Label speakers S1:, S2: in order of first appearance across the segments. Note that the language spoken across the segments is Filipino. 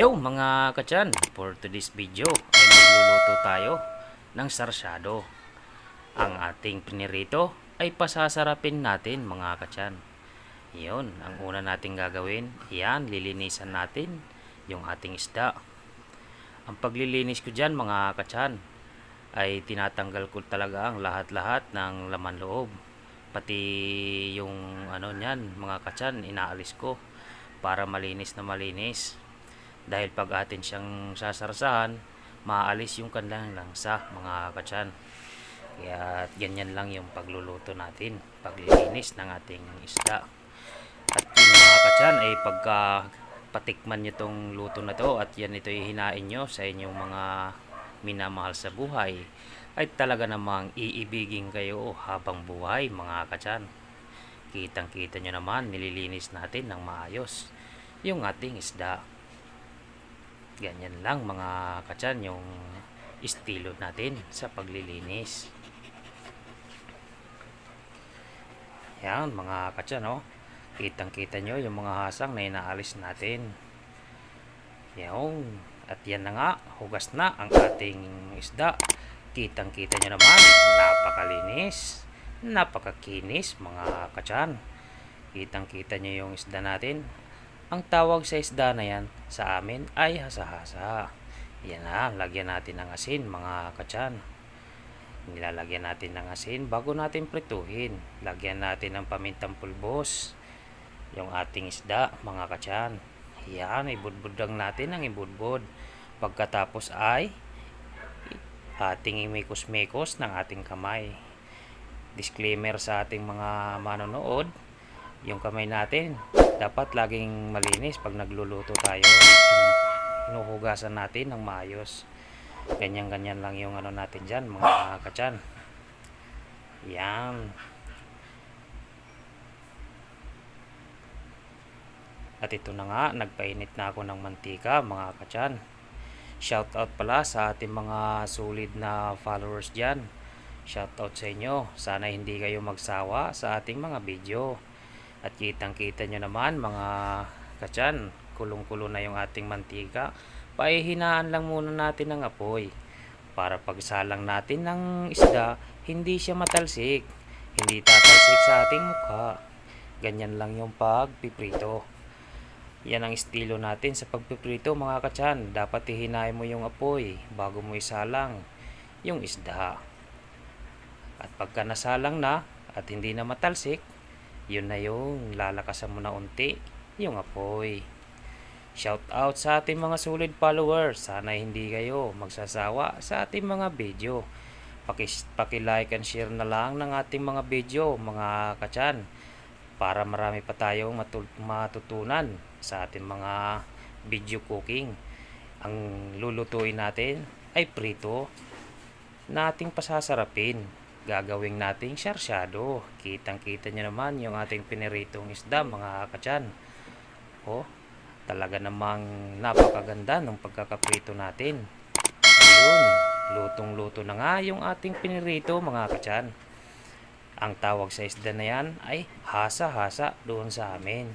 S1: Yo mga kachan, for today's video ay magluluto tayo ng sarsyado. Ang ating pinirito ay pasasarapin natin mga kachan. Yun, ang una nating gagawin, yan, lilinisan natin yung ating isda. Ang paglilinis ko dyan mga kachan ay tinatanggal ko talaga ang lahat-lahat ng laman loob. Pati yung ano niyan, mga kachan, inaalis ko para malinis na malinis dahil pag atin siyang sasarsahan maalis yung kanilang langsa mga kachan. Kaya ganyan lang yung pagluluto natin paglilinis ng ating isda. At yung mga kachan ay pagka patikman nyo tong luto na to at yan ito hinain nyo sa inyong mga minamahal sa buhay ay talaga namang iibigin kayo habang buhay mga kachan. Kitang kita nyo naman nililinis natin ng maayos yung ating isda ganyan lang mga kachan yung estilo natin sa paglilinis. Yan mga kachan oh. kitang kita nyo yung mga hasang na inaalis natin. Yan at yan na nga hugas na ang ating isda. Kitang kita nyo naman napakalinis napakakinis mga kachan. Kitang kita nyo yung isda natin ang tawag sa isda na yan sa amin ay hasa-hasa. Yan na, lagyan natin ng asin mga kachan. Nilalagyan natin ng asin bago natin prituhin. Lagyan natin ng pamintang pulbos. Yung ating isda mga kachan. Yan, ibudbud lang natin ang ibudbud. Pagkatapos ay ating imikos-mikos ng ating kamay. Disclaimer sa ating mga manonood, yung kamay natin dapat laging malinis pag nagluluto tayo. Hinuhugasan natin ng maayos. Ganyan ganyan lang yung ano natin dyan mga kachan. Yan. At ito na nga nagpainit na ako ng mantika mga kachan. Shout out pala sa ating mga solid na followers dyan. Shout out sa inyo. Sana hindi kayo magsawa sa ating mga video at kitang kita nyo naman mga kachan, kulong-kulo na yung ating mantika. Paihinaan lang muna natin ng apoy para pagsalang natin ng isda, hindi siya matalsik. Hindi tatalsik sa ating mukha. Ganyan lang yung pagpiprito. Yan ang estilo natin sa pagpiprito mga kachan. Dapat ihinain mo yung apoy bago mo isalang yung isda. At pagka nasalang na at hindi na matalsik, yun na yung lalakasan mo na unti yung apoy. Shout out sa ating mga solid followers. Sana hindi kayo magsasawa sa ating mga video. Paki, paki-like and share na lang ng ating mga video, mga kachan, para marami pa tayong matutunan sa ating mga video cooking. Ang lulutuin natin ay prito na ating pasasarapin gagawing nating sarsyado. Kitang-kita nyo naman yung ating piniritong isda, mga kachan. O, talaga namang napakaganda ng pagkakaprito natin. Ayun, lutong-luto na nga yung ating pinirito, mga kachan. Ang tawag sa isda na yan ay hasa-hasa doon sa amin.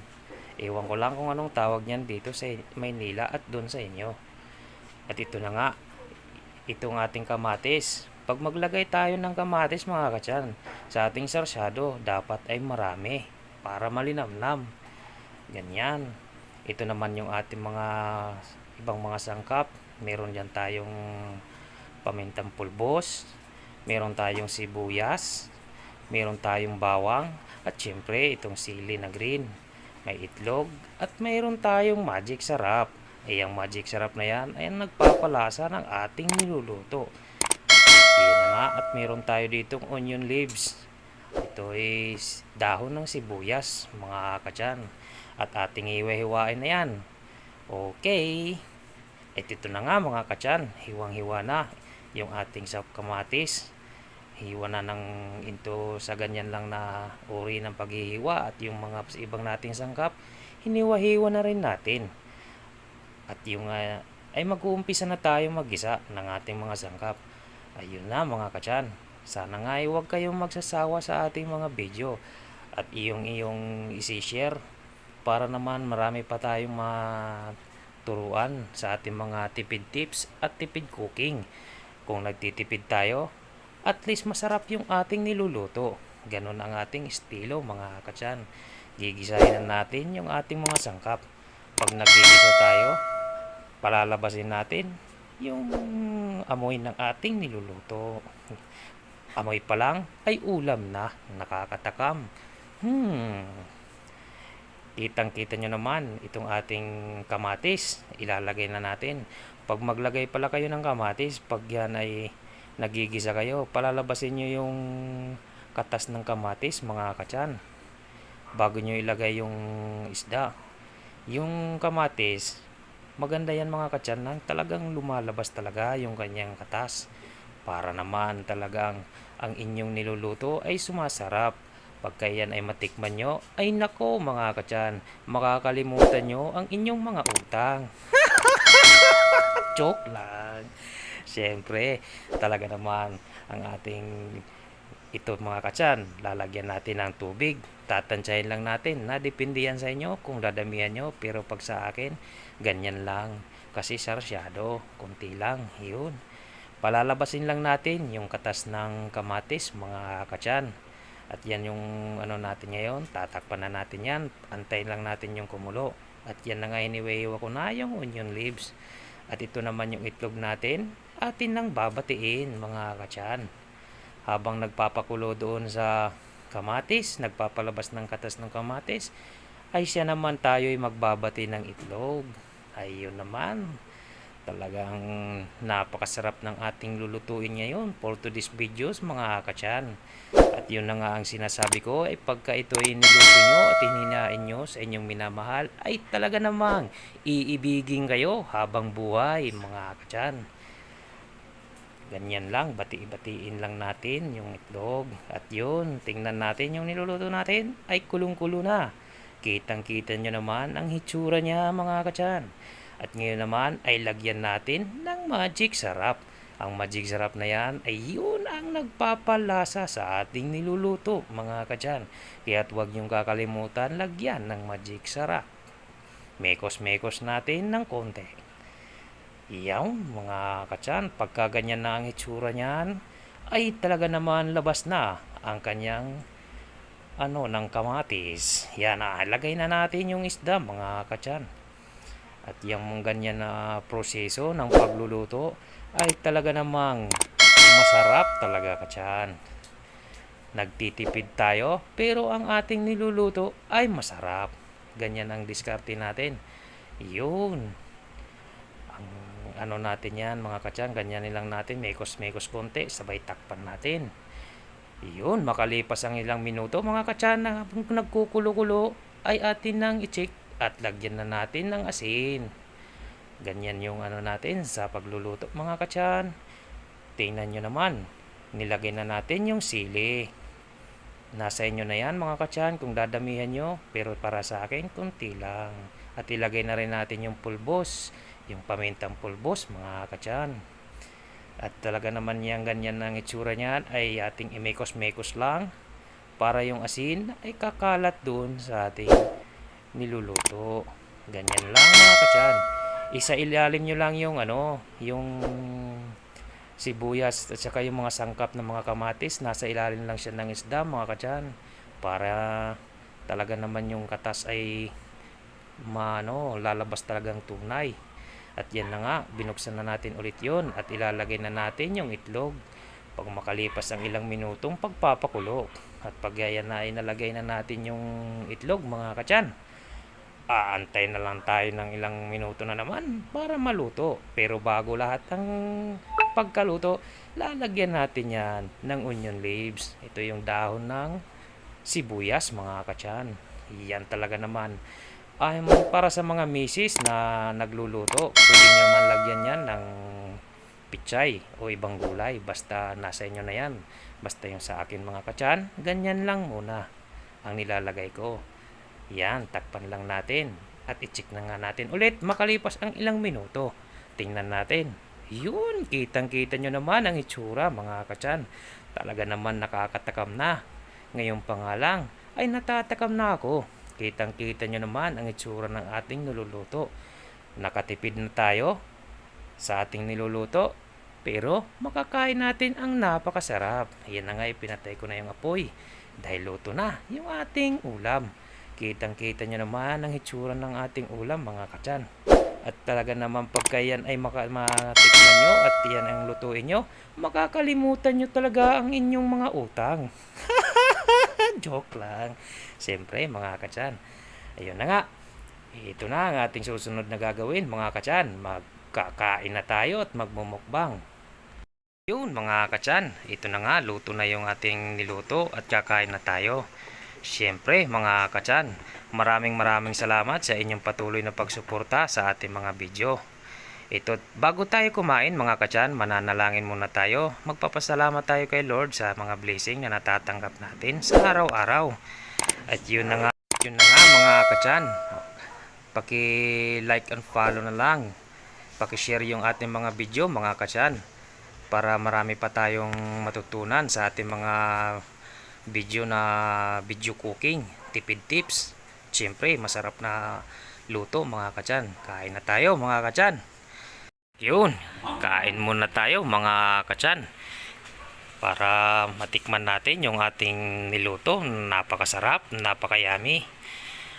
S1: Ewan ko lang kung anong tawag niyan dito sa Maynila at doon sa inyo. At ito na nga, itong ating kamatis pag maglagay tayo ng kamatis mga katyan, sa ating sarsyado, dapat ay marami para malinamnam. Ganyan. Ito naman yung ating mga ibang mga sangkap. Meron dyan tayong pamintang pulbos, meron tayong sibuyas, meron tayong bawang, at syempre itong sili na green. May itlog, at mayroon tayong magic sarap. Eh, ang magic sarap na yan ay nagpapalasa ng ating niluluto nga at meron tayo ditong onion leaves. Ito is dahon ng sibuyas, mga kachan. At ating iwahiwain na yan. Okay. At ito na nga mga kachan, hiwang-hiwa na yung ating sap kamatis. Hiwa na ng into sa ganyan lang na uri ng paghihiwa at yung mga ibang nating sangkap, hiniwa-hiwa na rin natin. At yung uh, ay mag-uumpisa na tayo mag-isa ng ating mga sangkap. Ayun na mga kachan. Sana nga ay huwag kayong magsasawa sa ating mga video at iyong iyong isi-share para naman marami pa tayong ma turuan sa ating mga tipid tips at tipid cooking. Kung nagtitipid tayo, at least masarap yung ating niluluto. Ganon ang ating estilo mga katsan. Gigisahin na natin yung ating mga sangkap. Pag nagigisa tayo, palalabasin natin yung amoy ng ating niluluto. Amoy pa lang ay ulam na nakakatakam. Hmm. Kitang-kita nyo naman itong ating kamatis. Ilalagay na natin. Pag maglagay pala kayo ng kamatis, pag yan ay nagigisa kayo, palalabasin nyo yung katas ng kamatis mga katsan. Bago nyo ilagay yung isda. Yung kamatis, maganda yan mga katsan nang talagang lumalabas talaga yung kanyang katas. Para naman talagang ang inyong niluluto ay sumasarap. Pagka yan ay matikman nyo, ay nako mga katsan, makakalimutan nyo ang inyong mga utang. Joke lang. Siyempre, talaga naman ang ating ito mga katsan, lalagyan natin ng tubig. Tatansyahin lang natin na depende yan sa inyo kung dadamihan nyo. Pero pag sa akin, ganyan lang. Kasi sarsyado, konti lang. Yun. Palalabasin lang natin yung katas ng kamatis mga katsan. At yan yung ano natin ngayon, tatakpan na natin yan. Antayin lang natin yung kumulo. At yan na nga iniwewa ko na yung onion leaves. At ito naman yung itlog natin. Atin nang babatiin mga katsan. Habang nagpapakulo doon sa kamatis, nagpapalabas ng katas ng kamatis, ay siya naman tayo ay magbabati ng itlog. Ayun naman. Talagang napakasarap ng ating lulutuin ngayon for today's videos mga katsan. At yun na nga ang sinasabi ko ay pagka ito ay niluto nyo at hininain nyo sa inyong minamahal ay talaga namang iibigin kayo habang buhay mga katsan. Ganyan lang, bati-batiin lang natin yung itlog. At yun, tingnan natin yung niluluto natin ay kulong-kulo na. Kitang-kita nyo naman ang hitsura niya mga katsan. At ngayon naman ay lagyan natin ng magic sarap. Ang magic sarap na yan ay yun ang nagpapalasa sa ating niluluto mga katsan. Kaya't huwag niyong kakalimutan lagyan ng magic sarap. Mekos-mekos natin ng konti. Yan mga katsan, pagka ganyan na ang itsura niyan, ay talaga naman labas na ang kanyang ano ng kamatis. Yan na, lagay na natin yung isda mga katsan. At yung ganyan na proseso ng pagluluto ay talaga namang masarap talaga katsan. Nagtitipid tayo pero ang ating niluluto ay masarap. Ganyan ang diskarte natin. Yun. Ano natin yan mga katsan, ganyan nilang natin, mekos-mekos konti, sabay takpan natin. Yun, makalipas ang ilang minuto mga katsan na nagkukulo-kulo ay atin nang i-check at lagyan na natin ng asin. Ganyan yung ano natin sa pagluluto mga katsan. Tingnan nyo naman, nilagay na natin yung sili. Nasa inyo na yan mga katsan kung dadamihan nyo, pero para sa akin, kunti lang. At ilagay na rin natin yung pulbos, yung pamintang pulbos mga katsan. At talaga naman yan ganyan ang itsura niyan ay ating imekos-mekos lang para yung asin ay kakalat doon sa ating niluluto. Ganyan lang mga katsan. Isa ilalim nyo lang yung ano, yung sibuyas at saka yung mga sangkap ng mga kamatis. Nasa ilalim lang siya ng isda mga katsan. Para talaga naman yung katas ay maano, lalabas talagang tunay. At yan na nga, binuksan na natin ulit yon at ilalagay na natin yung itlog pag makalipas ang ilang minutong pagpapakulo. At pag yan na inalagay na natin yung itlog mga katsan, aantay na lang tayo ng ilang minuto na naman para maluto. Pero bago lahat ng pagkaluto, lalagyan natin yan ng onion leaves. Ito yung dahon ng sibuyas mga katsan. Yan talaga naman ay para sa mga misis na nagluluto, pwede nyo man lagyan yan ng pichay o ibang gulay. Basta nasa inyo na yan. Basta yung sa akin mga katsan, ganyan lang muna ang nilalagay ko. Yan, takpan lang natin. At i-check na nga natin ulit makalipas ang ilang minuto. Tingnan natin. Yun, kitang-kita nyo naman ang itsura mga katsan. Talaga naman nakakatakam na. Ngayon pa nga lang, ay natatakam na ako. Kitang-kita nyo naman ang itsura ng ating niluluto. nakatipid na tayo sa ating niluluto. Pero makakain natin ang napakasarap. Yan na nga, pinatay ko na yung apoy. Dahil luto na yung ating ulam. Kitang-kita nyo naman ang hitsura ng ating ulam mga kachan. At talaga naman pagka yan ay maka- matikman nyo at yan ang lutuin nyo, makakalimutan nyo talaga ang inyong mga utang. Joke lang. Siyempre mga kachan. Ayun na nga. Ito na ang ating susunod na gagawin mga kachan. Magkakain na tayo at magmumukbang. Yun mga kachan, ito na nga, luto na yung ating niluto at kakain na tayo. Siyempre mga kachan, maraming maraming salamat sa inyong patuloy na pagsuporta sa ating mga video. Ito, bago tayo kumain mga kachan, mananalangin muna tayo. Magpapasalamat tayo kay Lord sa mga blessing na natatanggap natin sa araw-araw. At yun na nga, yun na nga mga kachan. Paki-like and follow na lang. Paki-share yung ating mga video mga kachan para marami pa tayong matutunan sa ating mga video na video cooking, tipid tips. Siyempre, masarap na luto mga kachan. Kain na tayo mga kachan. Yun, kain muna tayo mga kachan. Para matikman natin yung ating niluto. Napakasarap, napakayami.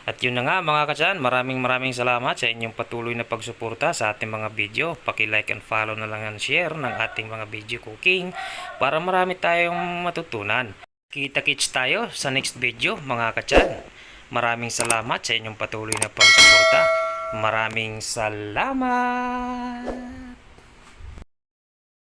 S1: At yun na nga mga kachan, maraming maraming salamat sa inyong patuloy na pagsuporta sa ating mga video. Paki-like and follow na lang and share ng ating mga video cooking para marami tayong matutunan. Kita-kits tayo sa next video mga kachan. Maraming salamat sa inyong patuloy na pagsuporta. Maraming salamat!